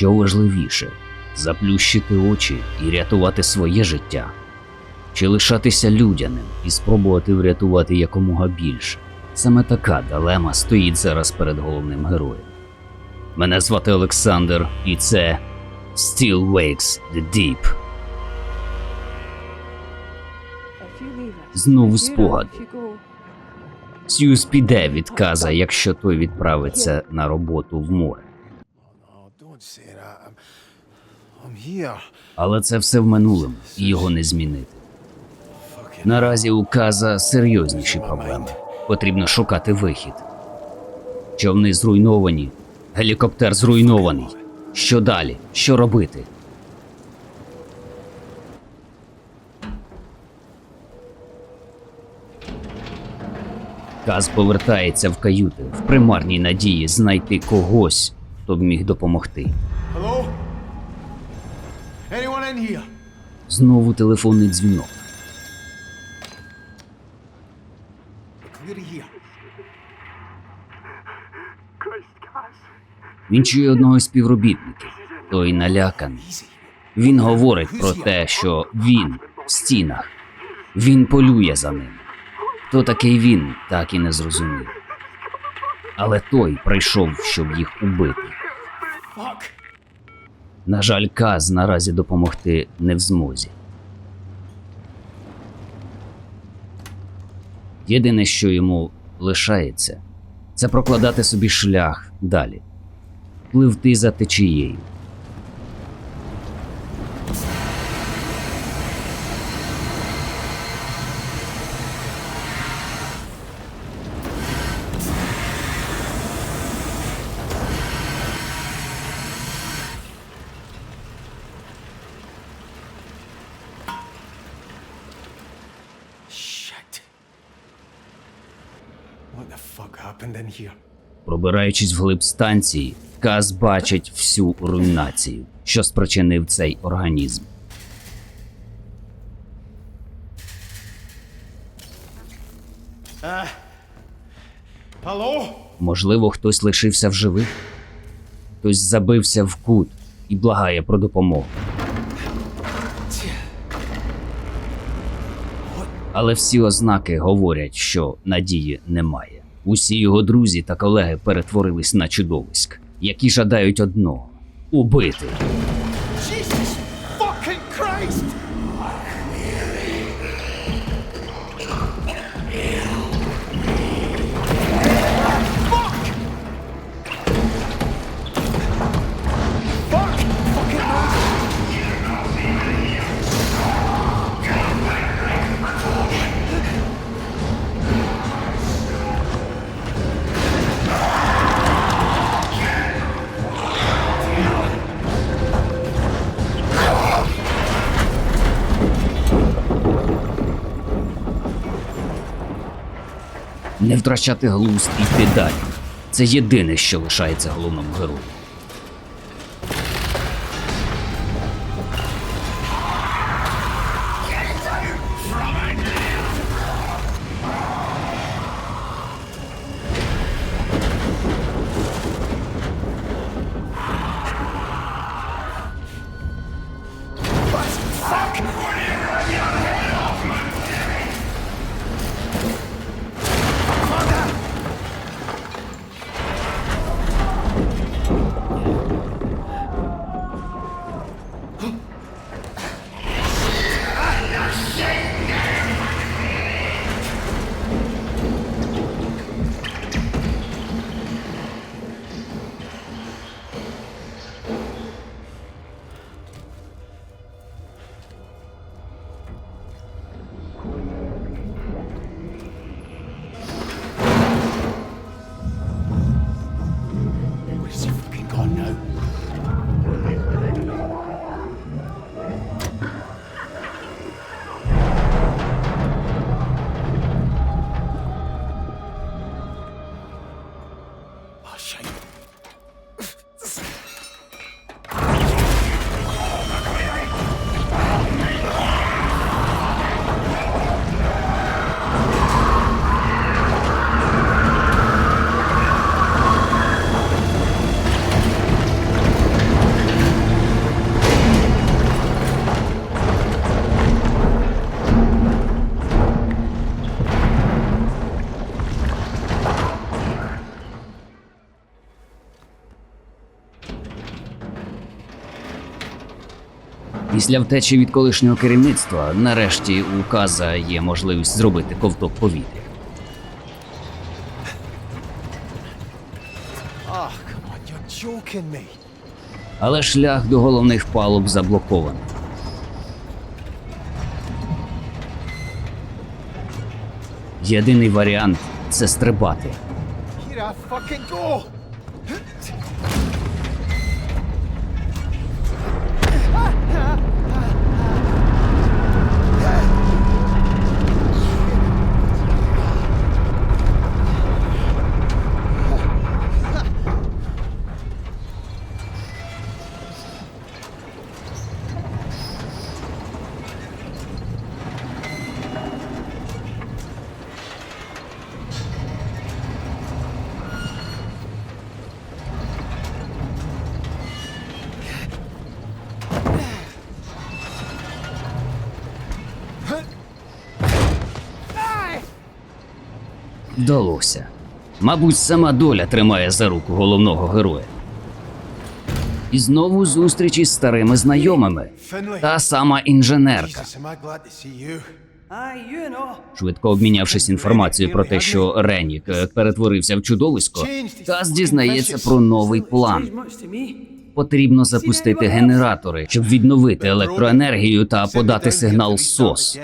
Що важливіше заплющити очі і рятувати своє життя, чи лишатися людяним і спробувати врятувати якомога більше. Саме така дилема стоїть зараз перед головним героєм. Мене звати Олександр, і це Still Wakes the Deep. Знову спогади. Сьюз піде відказа, якщо той відправиться на роботу в море. Але це все в минулому, і його не змінити. Наразі у Каза серйозніші проблеми. Потрібно шукати вихід. Човни зруйновані, гелікоптер зруйнований. Що далі? Що робити? Каз повертається в каюти в примарній надії знайти когось, хто б міг допомогти. Знову телефонний дзвінок. Він чує одного з співробітників. Той наляканий. Він говорить про те, що він в стінах. Він полює за ним. Хто такий він, так і не зрозумів. Але той прийшов, щоб їх убити. На жаль, Каз наразі допомогти не в змозі. Єдине, що йому лишається, це прокладати собі шлях далі, пливти за течією. Пробираючись вглиб станції, Каз бачить всю руйнацію, що спричинив цей організм. Hello? Можливо, хтось лишився в живих, хтось забився в кут і благає про допомогу. Але всі ознаки говорять, що надії немає. Усі його друзі та колеги перетворились на чудовиськ, які жадають одного убити. Не втрачати глузд і йти далі. Це єдине, що лишається головному герою. Після втечі від колишнього керівництва, нарешті у Каза є можливість зробити ковток повітря. Me. Але шлях до головних палуб заблокований. Єдиний варіант це стрибати. Вдалося. Мабуть, сама доля тримає за руку головного героя. І знову зустріч із старими знайомими. Та сама інженерка. Швидко обмінявшись інформацією про те, що Ренік е, перетворився в чудовисько, Каз дізнається про новий план. Потрібно запустити генератори, щоб відновити електроенергію та подати сигнал СОС.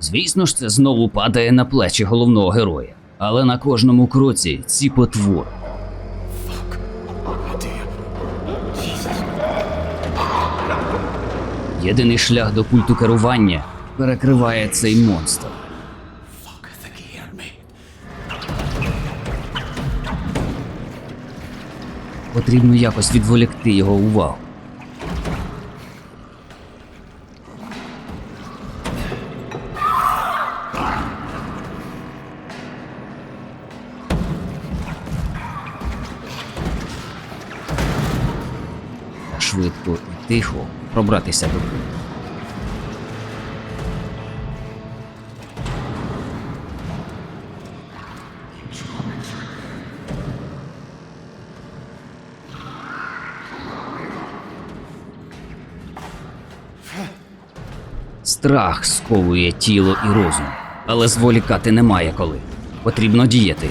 Звісно ж, це знову падає на плечі головного героя. Але на кожному кроці ці потвори. Єдиний шлях до пульту керування перекриває цей монстр. Потрібно якось відволікти його увагу. Швидко і тихо пробратися до пульту. Страх сковує тіло і розум, але зволікати немає коли. Потрібно діяти.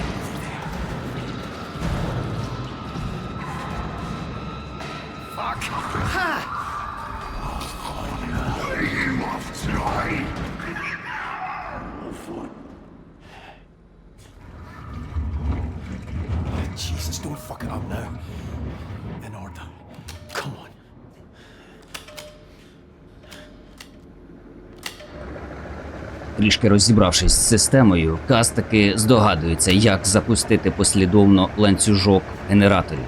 Трішки розібравшись з системою, Каз таки здогадується, як запустити послідовно ланцюжок генераторів.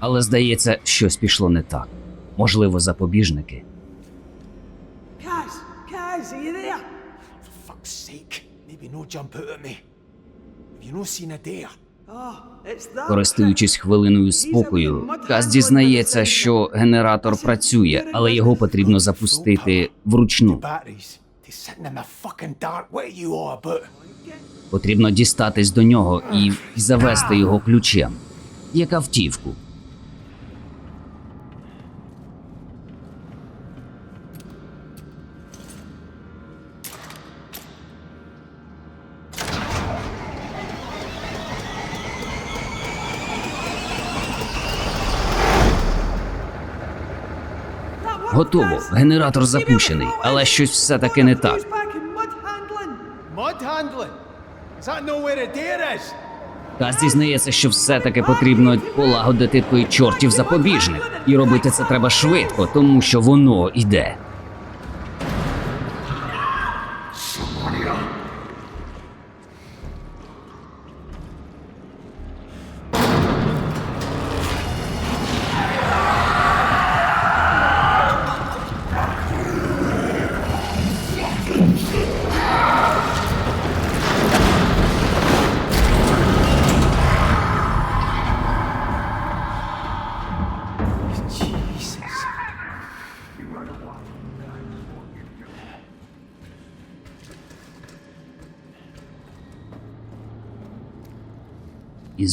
Але здається, щось пішло не так. Можливо, запобіжники. Jump out at me. Have you no seen a that. Користуючись хвилиною спокою, Каз дізнається, що генератор працює, але його потрібно запустити вручну. Потрібно дістатись до нього і завести його ключем, як автівку. Готово. Генератор запущений, але щось все-таки не так. Та зізнається, що все-таки потрібно полагодити той чортів запобіжник. І робити це треба швидко, тому що воно іде.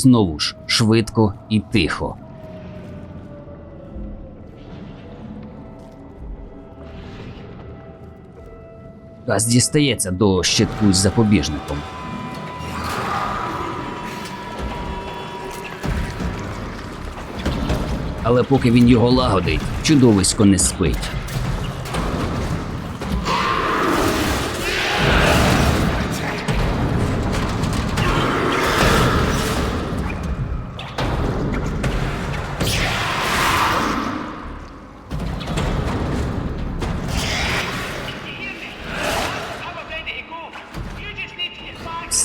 Знову ж швидко і тихо. Газ дістається до щитку з запобіжником. Але поки він його лагодить, чудовисько не спить.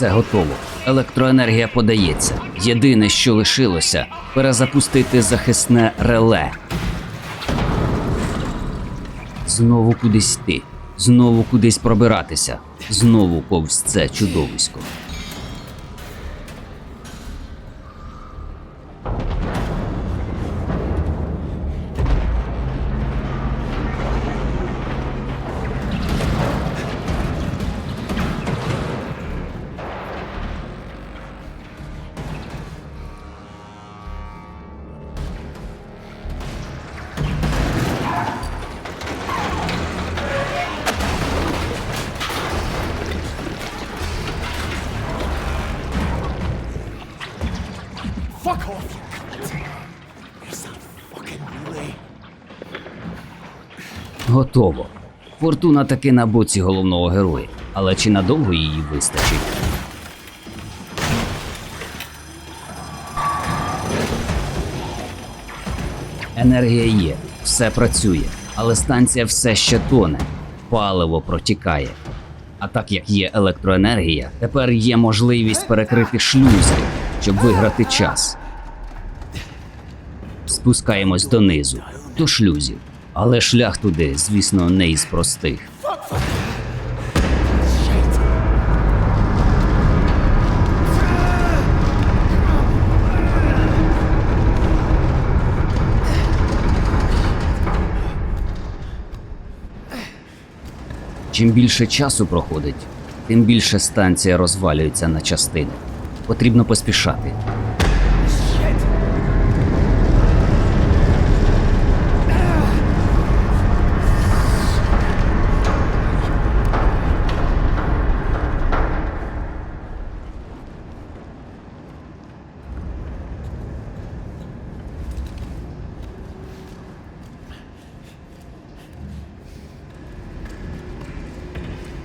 Все готово. Електроенергія подається. Єдине, що лишилося, перезапустити захисне реле. Знову кудись йти, знову кудись пробиратися, знову повз це чудовисько. Готово. Фортуна таки на боці головного героя, але чи надовго її вистачить? Енергія є, все працює, але станція все ще тоне, паливо протікає. А так як є електроенергія, тепер є можливість перекрити шлюзи, щоб виграти час. Спускаємось донизу, до шлюзів. Але шлях туди, звісно, не із простих. Чим більше часу проходить, тим більше станція розвалюється на частини. Потрібно поспішати.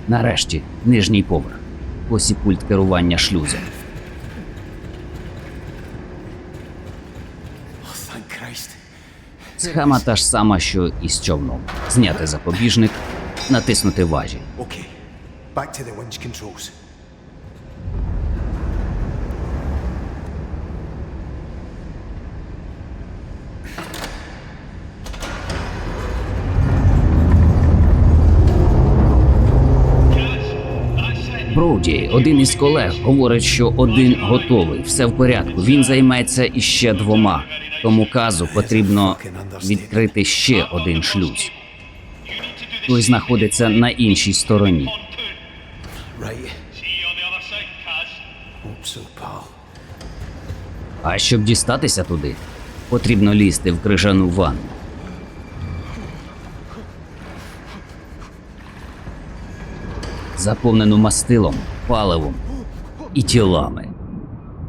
Нарешті нижній поверх. Ось і пульт керування шлюзом. Схема та ж сама, що і з човном. Зняти запобіжник, натиснути важіль. Броуді, один із колег, говорить, що один готовий, все в порядку. Він займеться іще двома. Тому казу потрібно відкрити ще один шлюз. Той знаходиться на іншій стороні. А щоб дістатися туди, потрібно лізти в крижану ванну. Заповнену мастилом, паливом і тілами.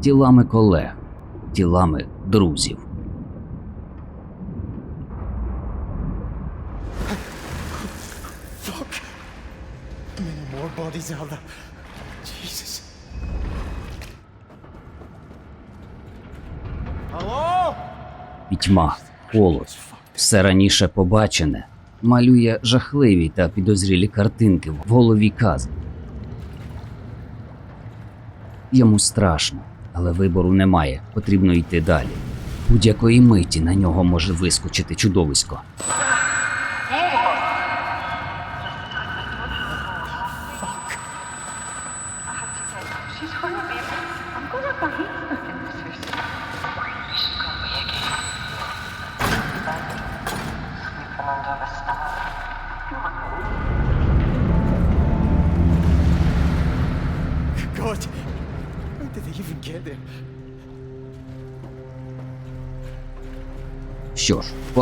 Тілами колег, тілами друзів. Пітьма, холод, все раніше побачене малює жахливі та підозрілі картинки в голові кази. Йому страшно, але вибору немає, потрібно йти далі. Будь-якої миті на нього може вискочити чудовисько.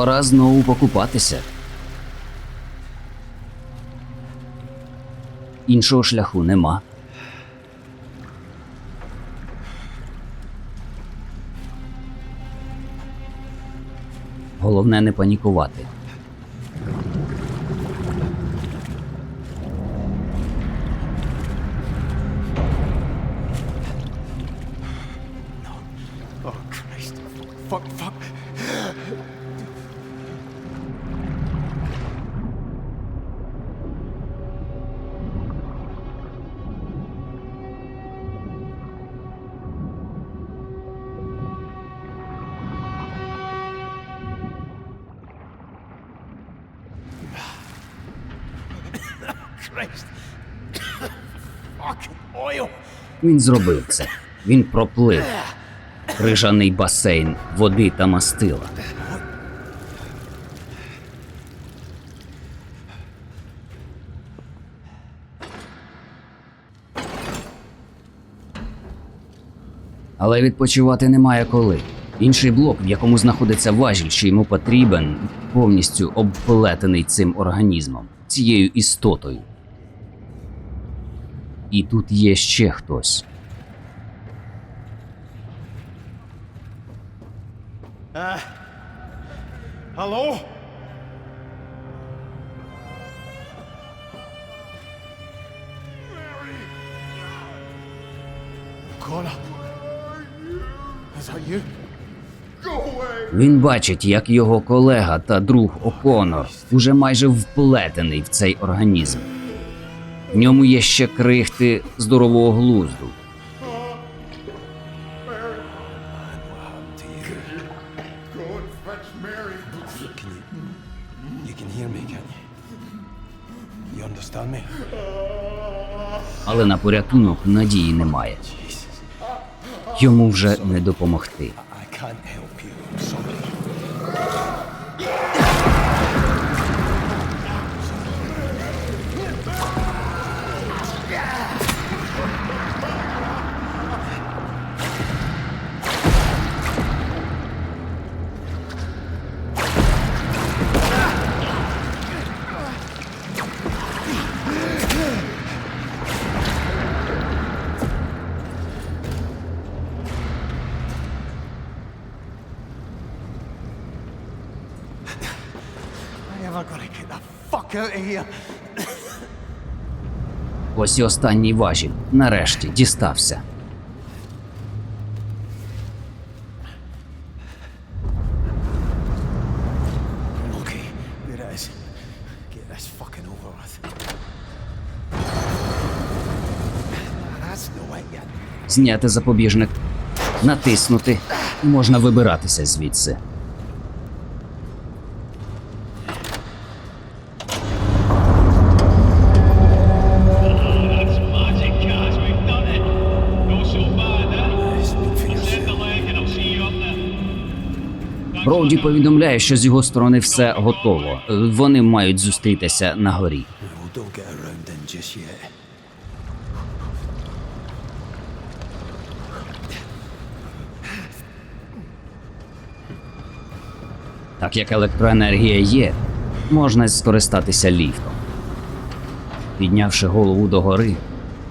Пора знову покупатися. Іншого шляху нема. Головне не панікувати. Він зробив це. Він проплив. Крижаний басейн води та мастила. Але відпочивати немає коли. Інший блок, в якому знаходиться важіль, що йому потрібен, повністю обплетений цим організмом, цією істотою. І тут є ще хтось. Is that you? Він бачить, як його колега та друг Оконор уже майже вплетений в цей організм. В ньому є ще крихти здорового глузду. Але на порятунок надії немає. Йому вже не допомогти. Ось і останній важіль. Нарешті дістався. Зняти запобіжник, натиснути, можна вибиратися звідси. Броуді повідомляє, що з його сторони все готово. Вони мають зустрітися на горі. Так як електроенергія є, можна скористатися ліфтом. Піднявши голову догори,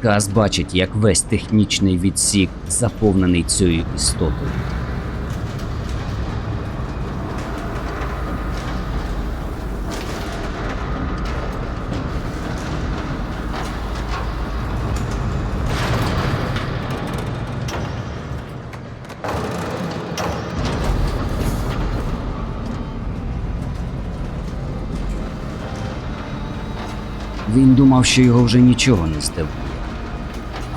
Каз бачить, як весь технічний відсік заповнений цією істотою. Він думав, що його вже нічого не здивує.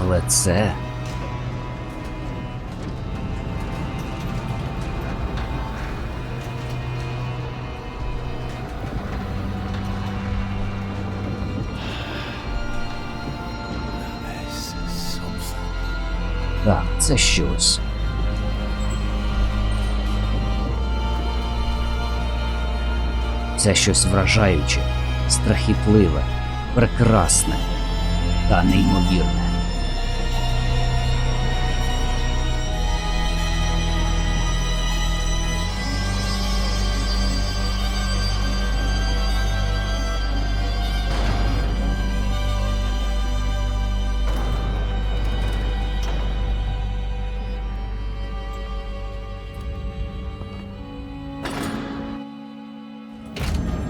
Але це. Так, це щось. Це щось вражаюче, страхітливе, прекрасне та неймовірне.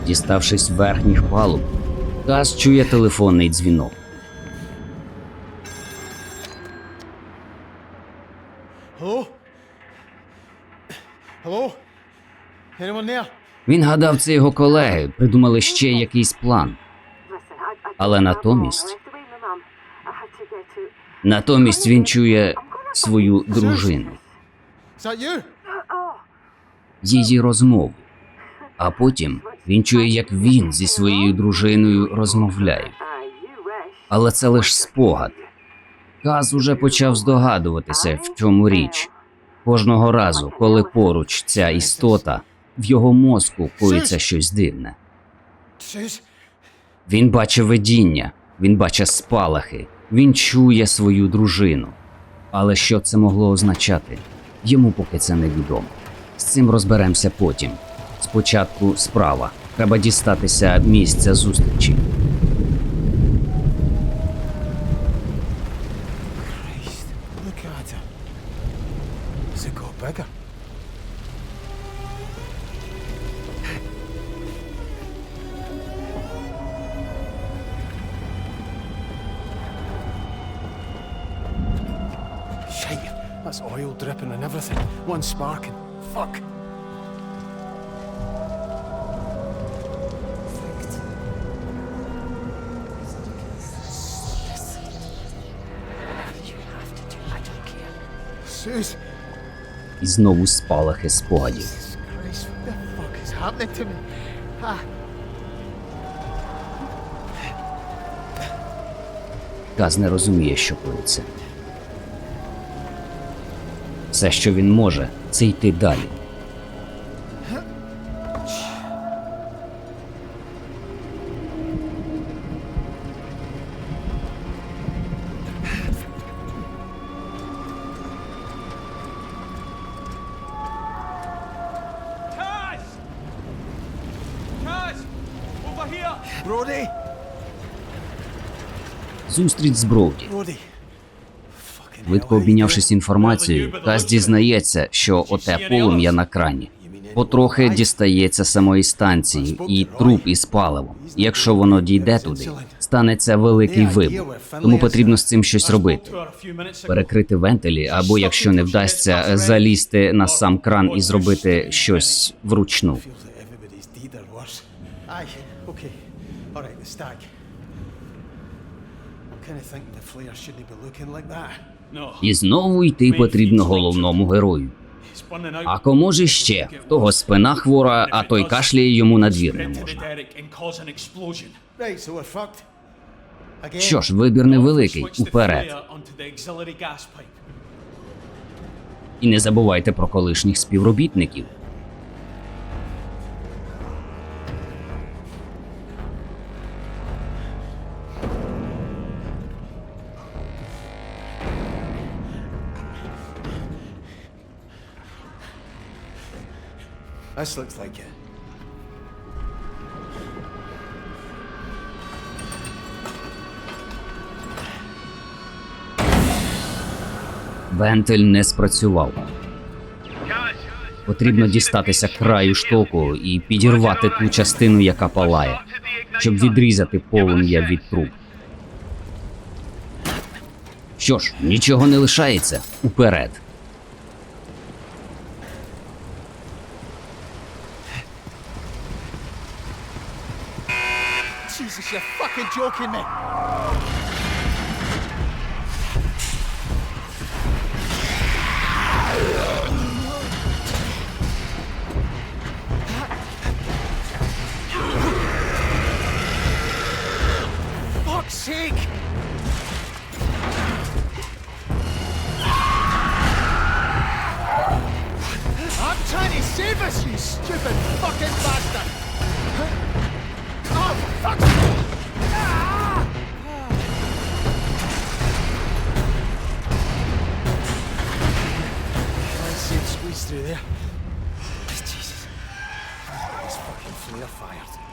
Діставшись верхніх палуб, Каз чує телефонний дзвінок. Він гадав, це його колеги придумали ще якийсь план. Але натомість Натомість він чує свою дружину, її розмову. А потім він чує, як він зі своєю дружиною розмовляє. Але це лише спогад. Каз уже почав здогадуватися, в чому річ. Кожного разу, коли поруч ця істота, в його мозку коїться щось дивне. Він бачить видіння, він бачить спалахи, він чує свою дружину. Але що це могло означати? Йому поки це невідомо. З цим розберемося потім. Спочатку справа. Треба дістатися місця зустрічі. Знову спалахи спогадів. Каз не розуміє, що коїться. Все, що він може, це йти далі. Зустріч з Броуді. You обмінявшись інформацією, Каз дізнається, що оте полум'я на крані. Потрохи дістається самої станції і труп із паливом. Якщо воно дійде туди, станеться великий вибух. Тому потрібно з цим щось робити. Перекрити вентилі, або якщо не вдасться, залізти на сам кран і зробити щось вручну. І знову йти потрібно головному герою. А кому ж іще? В того спина хвора, а той кашляє йому на двір не можна. Що ж, вибір невеликий. Уперед. І не забувайте про колишніх співробітників. This looks like it. Вентиль не спрацював. Потрібно дістатися краю штоку і підірвати ту частину, яка палає, щоб відрізати полум'я від труб. Що ж, нічого не лишається уперед. Joking me. Fuck's sake! I'm trying to save us, you stupid fucking bastard! Oh, fuck! Through there. Jesus. This fucking flare fired.